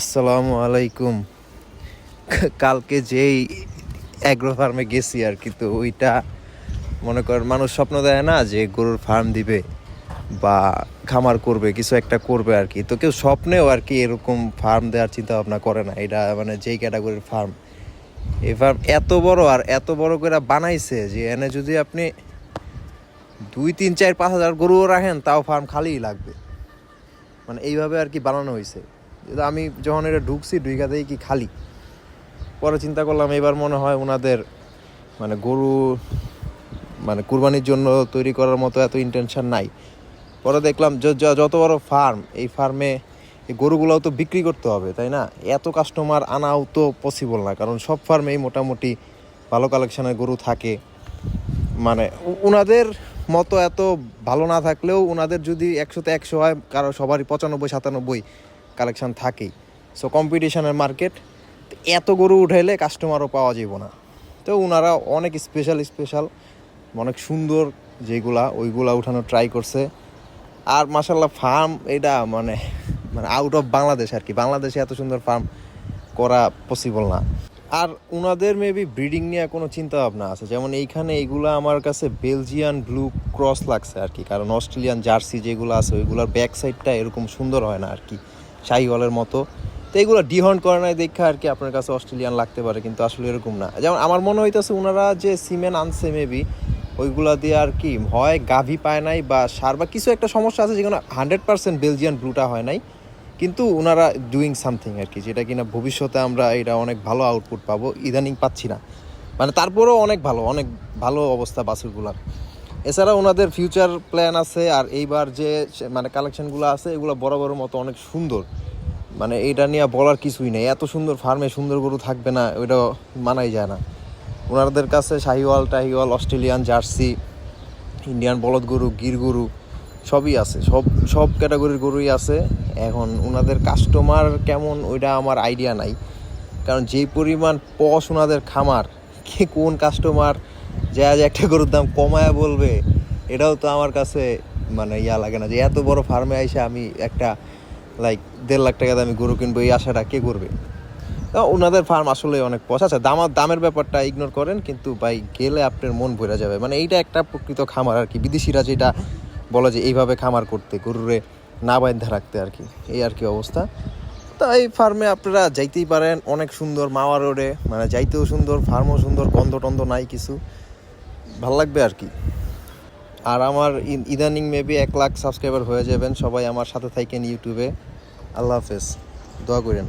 আসসালামু আলাইকুম। কালকে যেই অ্যাগ্রো ফার্মে গেছি আর কি, তো ওইটা মনে কর মানুষ স্বপ্ন দেয় না যে গরুর ফার্ম দিবে বা খামার করবে, কিছু একটা করবে আর কি। তো কেউ স্বপ্নেও আর কি এরকম ফার্ম দেওয়ার চিন্তা ভাবনা করে না। এটা মানে যেই ক্যাটাগরির ফার্ম এই ফার্ম এত বড় আর এত বড় করে বানাইছে যে এনে যদি আপনি দুই, তিন, চার, পাঁচ হাজার গরুও রাখেন, তাও ফার্ম খালিই লাগবে। মানে এইভাবে আর কি বানানো হয়েছে আমি যখন এটা ঢুকছি ঢুকাতেই কি খালি। পরে চিন্তা করলাম এবার মনে হয় ওনাদের মানে গরু মানে কুরবানির জন্য তৈরি করার মতো এত ইন্টেনশন নাই। পরে দেখলাম যত বড় ফার্ম এই ফার্মে এই গরুগুলোও তো বিক্রি করতে হবে, তাই না? এত কাস্টমার আনাও তো পসিবল না, কারণ সব ফার্মেই মোটামুটি ভালো কালেকশনের গরু থাকে। মানে ওনাদের মতো এত ভালো না থাকলেও ওনাদের যদি একশোতে একশো হয়, কারও সবারই পঁচানব্বই, সাতানব্বই কালেকশন থাকেই। সো কম্পিটিশনের মার্কেট এত গরু উঠাইলে কাস্টমারও পাওয়া যাব না। তো ওনারা অনেক স্পেশাল স্পেশাল অনেক সুন্দর যেগুলা, ওইগুলা উঠানো ট্রাই করছে। আর মাসাল্লাহ ফার্ম এটা মানে মানে আউট অফ বাংলাদেশ আর কি। বাংলাদেশে এত সুন্দর ফার্ম করা পসিবল না। আর উনাদের মেবি ব্রিডিং নিয়ে কোনো চিন্তা ভাবনা আছে। যেমন এইখানে এইগুলো আমার কাছে বেলজিয়ান ব্লু ক্রস লাগছে আর কি। কারণ অস্ট্রেলিয়ান জার্সি যেগুলো আছে, ওইগুলোর ব্যাক সাইডটা এরকম সুন্দর হয় না আর কি। শাহিওয়ালের মতো। তো এগুলো ডিহন্ড করে নাই দেখা আর কি আপনার কাছে অস্ট্রেলিয়ান লাগতে পারে, কিন্তু আসলে এরকম না। যেমন আমার মনে হইতেছে ওনারা যে সিমেন্ট আনছে মেবি ওইগুলা দিয়ে আর কি হয়, গাভি পায় নাই বা সার বা কিছু একটা সমস্যা আছে যেখানে হান্ড্রেড পার্সেন্ট বেলজিয়ান ব্লুটা হয় নাই, কিন্তু ওনারা ডুইং সামথিং আর কি, যেটা কিনা ভবিষ্যতে আমরা এটা অনেক ভালো আউটপুট পাবো, ইদানিং পাচ্ছি না। মানে তারপরেও অনেক ভালো অনেক ভালো অবস্থা বাছুরগুলার। এছাড়া ওনাদের ফিউচার প্ল্যান আছে আর এইবার যে মানে কালেকশনগুলো আছে, এগুলো বড় মতো অনেক সুন্দর। মানে এটা নিয়ে বলার কিছুই নেই। এত সুন্দর ফার্মে সুন্দর গরু থাকবে না ওইটা মানাই যায় না। ওনাদের কাছে শাহিওয়াল, টাহিওয়াল, অস্ট্রেলিয়ান, জার্সি, ইন্ডিয়ান বলদ গরু, গির গরু, সবই আছে। সব সব ক্যাটাগরির গরুই আছে। এখন ওনাদের কাস্টমার কেমন, ওইটা আমার আইডিয়া নাই। কারণ যেই পরিমাণ পশ ওনাদের খামার, কে কোন কাস্টমার যা আজ একটা গরুর দাম কমায় বলবে, এটাও তো আমার কাছে মানে ইয়া লাগে না যে এত বড় ফার্মে আইসে আমি একটা লাইক দেড় লাখ টাকাতে আমি গরু কিনবো, এই আশাটা কে করবে? ওনাদের ফার্ম আসলে অনেক পয়সা আছে দাম, দামের ব্যাপারটা ইগনোর করেন, কিন্তু ভাই, গেলে আপনার মন ভরে যাবে। মানে এইটা একটা প্রকৃত খামার আর কি, বিদেশিরা যেটা বলে যে এইভাবে খামার করতে, গরুরে না বান্ধা রাখতে আর কি, এই আর কি অবস্থা। তা এই ফার্মে আপনারা যাইতেই পারেন, অনেক সুন্দর মাওয়া রোডে মানে যাইতেও সুন্দর ফার্মও সুন্দর গন্ধ টন্ধ নাই কিছু। ভালো লাগবে আর কি। আর আমার ইদানিং মেবি এক লাখ সাবস্ক্রাইবার হয়ে যাবেন সবাই আমার সাথে থাকেন ইউটিউবে। আল্লাহ হাফেজ। দোয়া করেন।